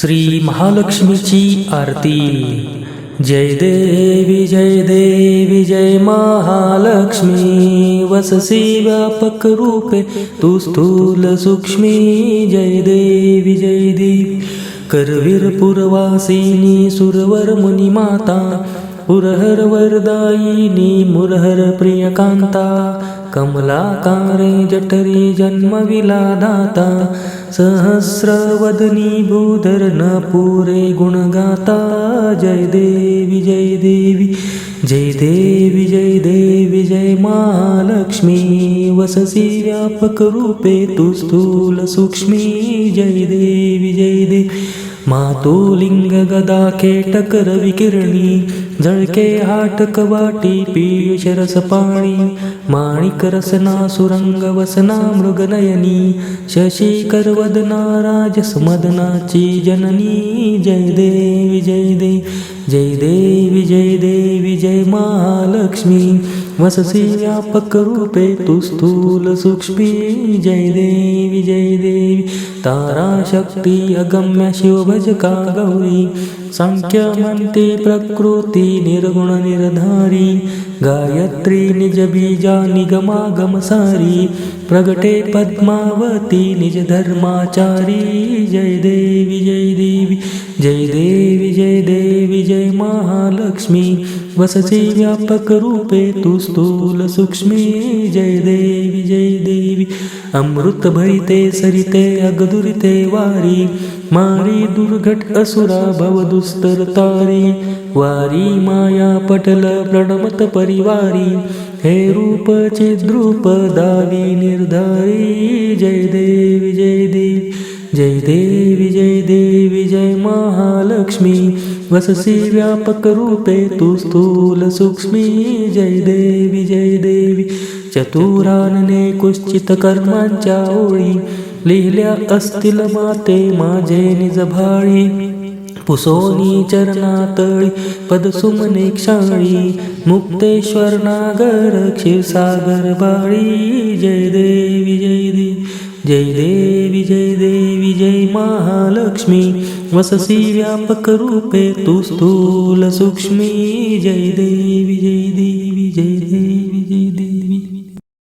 श्री महालक्ष्मीची आरती. जय देवी जय देवी जय महालक्ष्मी. वससी व्यापक रूपे तू स्थूल सूक्ष्मी. जय देवी जय देवी. करवीर पुरवासिनी सुरवर मुनी माता. पुरहर वरदायिनी मुरहर प्रियकांता. कमलाकारे जठरी जन्मविला दाता। सहस्रवदनी भूधर न पुरे गुणगाता। जय देवी जय देवी जय देवी जय देवी जय महालक्ष्मी। वससी व्यापक रूपे तू स्थूल सूक्ष्मी। जय देवी जय देवी मातोलिंग गदा खेटकर विकिरणी जळके हाटक वाटी पीयुष रस पाणी माणिक रसना सुरंग वसना मृगनयनी शशी करवदना राजस मदनाची जननी। जय देवी जय देवी जय देवी जय देवी जय महालक्ष्मी। वससी व्यापक रूपे तू स्थूल सूक्ष्मी। जय देवी जय देवी तारा शक्ती अगम्य शिवभजका गौरी सांख्य म्हणते प्रकृती निर्गुण निर्धारी गायत्री निज बीजा निगमागम सारी प्रगटे पद्मावती निज धर्माचारी। जय देवी जय देवी जय देवी जय देवी जय महालक्ष्मी। वससी व्यापक रूपे तू स्थूल सूक्ष्मी। जय देवी जय देवी अमृत भरिते सरिते अगदुरिते वारी। मारी दुर्घट असुरा भव दुस्तर तारी। वारी माया पटल प्रणमत परिवारी। हे रूप चिद्रूप दावी निर्धारी जय देवी जय देवी जय देवी जय देवी जय महालक्ष्मी वससी व्यापक रूपे तू स्थूल सूक्ष्मी जय देवी जय देवी चतुरानने कुश्चित कर्मांच्या ओळी लिहिल्या असतील माते माझे निज भाळी पुसोनी चरणातळी पदसुमने क्षाळी मुक्तेश्वर नागर क्षीरसागर बाळी जय देवी जय देवी जय देवी जय देवी जय महालक्ष्मी वससी व्यापक रूपे तू स्थूल सूक्ष्मी जय देवी जय देवी जय